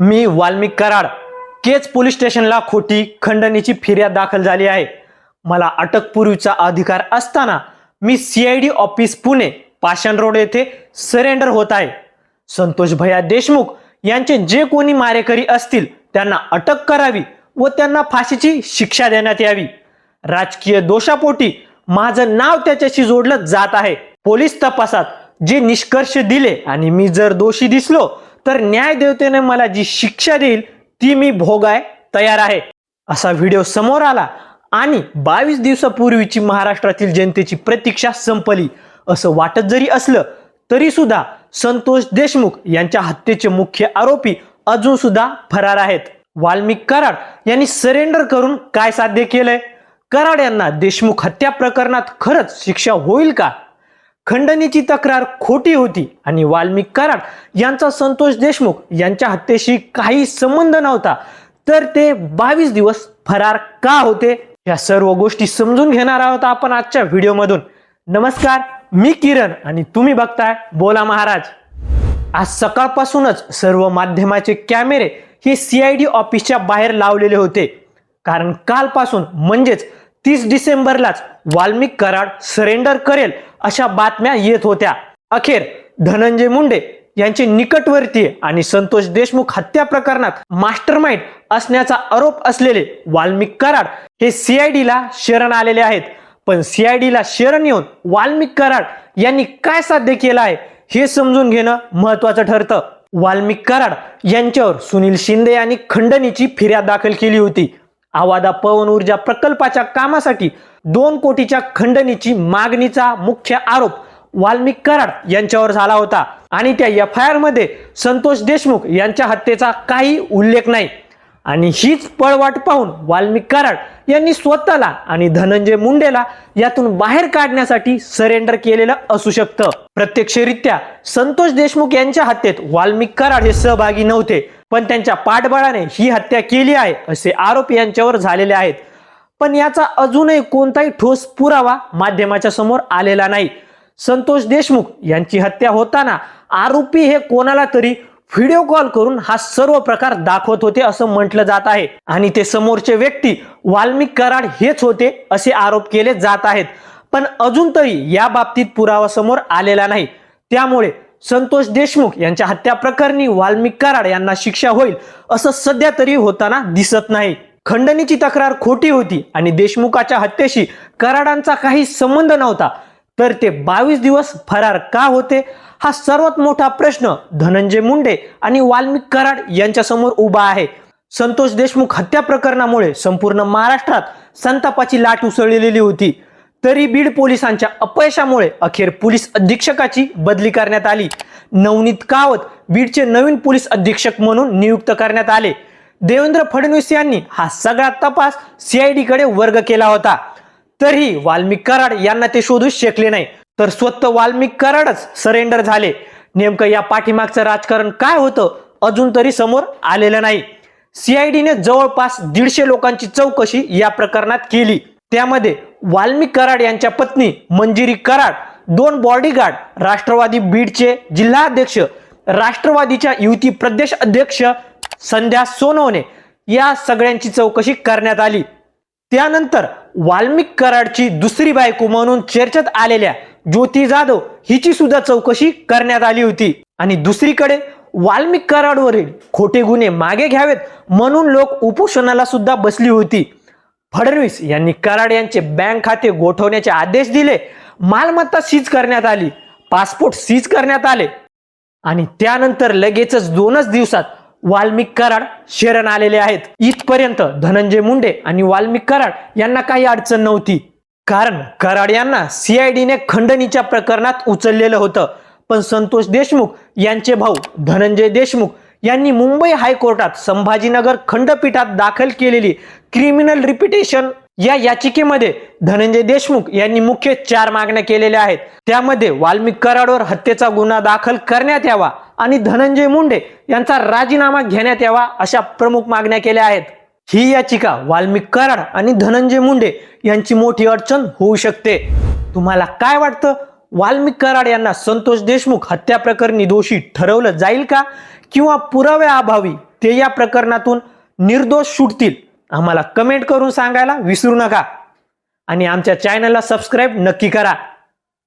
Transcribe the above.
मी Valmik Karad Kej police स्टेशनला खोटी खंडणीची फिर्याद दाखल झाली आहे. मला अटकपूर्वीचा अधिकार असताना मी C I D office Pune Pashan road येथे सरेंडर होत आहे. संतोष भैया देशमुख यांचे जे कोणी मारेकरी असतील त्यांना अटक करावी व त्यांना फाशीची शिक्षा देण्यात यावी. राजकीय दोषापोटी माझं नाव त्याच्याशी जोडलं जात आहे. पोलीस तपासात जे निष्कर्ष दिले आणि मी जर दोषी दिसलो तर न्यायदेवतेने मला जी शिक्षा देईल ती मी भोगाय तयार आहे. असा व्हिडिओ समोर आला आणि बावीस दिवसापूर्वीची महाराष्ट्रातील जनतेची प्रतीक्षा संपली. असं वाटत जरी असलं तरी सुद्धा संतोष देशमुख यांच्या हत्येचे मुख्य आरोपी अजून सुद्धा फरार आहेत. वाल्मिक कराड यांनी सरेंडर करून काय साध्य केलंय? कराड यांना देशमुख हत्या प्रकरणात खरंच शिक्षा होईल का? खंडणीची तक्रार खोटी होती आणि वाल्मिक कराड यांचा संतोष देशमुख यांच्या हत्येशी काही संबंध नव्हता. तर ते बावीस दिवस फरार का होते? या सर्व गोष्टी समजून घेणार आहोत आपण आजच्या व्हिडिओमधून. नमस्कार मी किरण आणि तुम्ही बघताय बोला महाराज. आज सकाळपासूनच सर्व माध्यमाचे कॅमेरे हे सीआयडी ऑफिसच्या बाहेर लावलेले होते. कारण कालपासून म्हणजेच तीस डिसेंबरलाच वाल्मिक कराड सरेंडर करेल अशा बातम्या येत होत्या. अखेर धनंजय मुंडे यांचे निकटवर्तीय आणि संतोष देशमुख हत्या प्रकरणात मास्टरमाइंड असण्याचा आरोप असलेले वाल्मिक कराड हे सीआयडीला शरण आलेले आहेत. पण सीआयडीला शरण येऊन वाल्मिक कराड यांनी काय साध्य केलं आहे हे समजून घेणं महत्वाचं ठरतं. वाल्मिक कराड यांच्यावर सुनील शिंदे यांनी खंडणीची फिर्याद दाखल केली होती. आवादा पवन ऊर्जा प्रकल्पाच्या कामासाठी दोन कोटीच्या खंडणीची मागणीचा मुख्य आरोप वाल्मिक कराड यांच्यावर झाला होता. आणि त्या एफ आय आरमध्ये संतोष देशमुख यांच्या हत्येचा काही उल्लेख नाही. आणि हीच पळवाट पाहून वाल्मिक कराड यांनी स्वतःला आणि धनंजय मुंडेला यातून बाहेर काढण्यासाठी सरेंडर केलेलं असू शकतं. प्रत्यक्षरित्या संतोष देशमुख यांच्या हत्येत वाल्मिक कराड हे सहभागी नव्हते. पण त्यांच्या पाठबळाने ही हत्या केली आहे असे आरोप यांच्यावर झालेले आहेत. पण याचा अजूनही कोणताही ठोस पुरावा माध्यमाच्या समोर आलेला नाही. संतोष देशमुख यांची हत्या होताना आरोपी हे कोणाला तरी व्हिडिओ कॉल करून हा सर्व प्रकार दाखवत होते असं म्हटलं जात आहे. आणि ते समोरचे व्यक्ती वाल्मिक कराड हेच होते असे आरोप केले जात आहेत. पण अजून तरी या बाबतीत पुरावा समोर आलेला नाही. त्यामुळे संतोष देशमुख यांच्या हत्या प्रकरणी वाल्मिक कराड यांना शिक्षा होईल असं सध्या तरी होताना दिसत नाही. खंडणीची तक्रार खोटी होती आणि देशमुखाच्या हत्येशी कराडांचा काही संबंध नव्हता. तर ते बावीस दिवस फरार का होते? हा सर्वात मोठा प्रश्न धनंजय मुंडे आणि वाल्मिक कराड यांच्यासमोर उभा आहे. संतोष देशमुख हत्या प्रकरणामुळे संपूर्ण महाराष्ट्रात संतापाची लाट उसळलेली होती. तरी बीड पोलिसांच्या अपयशामुळे अखेर पोलीस अधीक्षकाची बदली करण्यात आली. नवनीत कावत बीडचे नवीन पोलीस अधीक्षक म्हणून नियुक्त करण्यात आले. देवेंद्र फडणवीस यांनी हा सगळा तपास सीआयडी कडे वर्ग केला होता. तरीही वाल्मिक कराड यांना ते शोधू शकले नाही. तर स्वतः वाल्मिक कराडच सरेंडर झाले. नेमकं या पाठीमागचं राजकारण काय होतं अजून तरी समोर आलेलं नाही. सीआयडीने जवळपास दीडशे लोकांची चौकशी या प्रकरणात केली. त्यामध्ये वाल्मिक कराड यांच्या पत्नी मंजिरी कराड दोन बॉडीगार्ड राष्ट्रवादी बीडचे जिल्हाध्यक्ष राष्ट्रवादीच्या युती प्रदेश अध्यक्ष संध्या सोनवणे. या सगळ्यांची चौकशी करण्यात आली. त्यानंतर वाल्मिक कराडची दुसरी बायको म्हणून चर्चेत आलेल्या ज्योती जाधव हिची सुद्धा चौकशी करण्यात आली होती. आणि दुसरीकडे वाल्मिक कराडवरील खोटे गुन्हे मागे घ्यावेत म्हणून लोक उपोषणाला सुद्धा बसली होती. फडणवीस यांनी कराड यांचे बँक खाते गोठवण्याचे आदेश दिले. मालमत्ता सीज करण्यात आली. पासपोर्ट सीज करण्यात आले. आणि त्यानंतर लगेचच दोनच दिवसात वाल्मिक कराड शरण आलेले आहेत. इथपर्यंत धनंजय मुंडे आणि वाल्मिक कराड यांना काही अडचण नव्हती. कारण कराड यांना सीआयडीने खंडणीच्या प्रकरणात उचललेलं होतं. पण संतोष देशमुख यांचे भाऊ धनंजय देशमुख यांनी मुंबई हायकोर्टात संभाजीनगर खंडपीठात दाखल केलेली क्रिमिनल रिपिटेशन या याचिकेमध्ये धनंजय देशमुख यांनी मुख्य चार मागण्या केलेल्या आहेत. त्यामध्ये वाल्मिक कराडवर हत्येचा गुन्हा दाखल करण्यात यावा आणि धनंजय मुंडे यांचा राजीनामा घेण्यात यावा अशा प्रमुख मागण्या केल्या आहेत. ही याचिका वाल्मिक कराड आणि धनंजय मुंडे यांची मोठी अडचण होऊ शकते. तुम्हाला काय वाटतं? वाल्मिक कराड यांना संतोष देशमुख हत्या प्रकरणी दोषी ठरवलं जाईल का? किंवा पुराव्याअभावी ते या प्रकरणातून निर्दोष सुटतील. आम्हाला कमेंट करून सांगायला विसरू नका. आणि आमच्या चॅनलला सबस्क्राईब नक्की करा.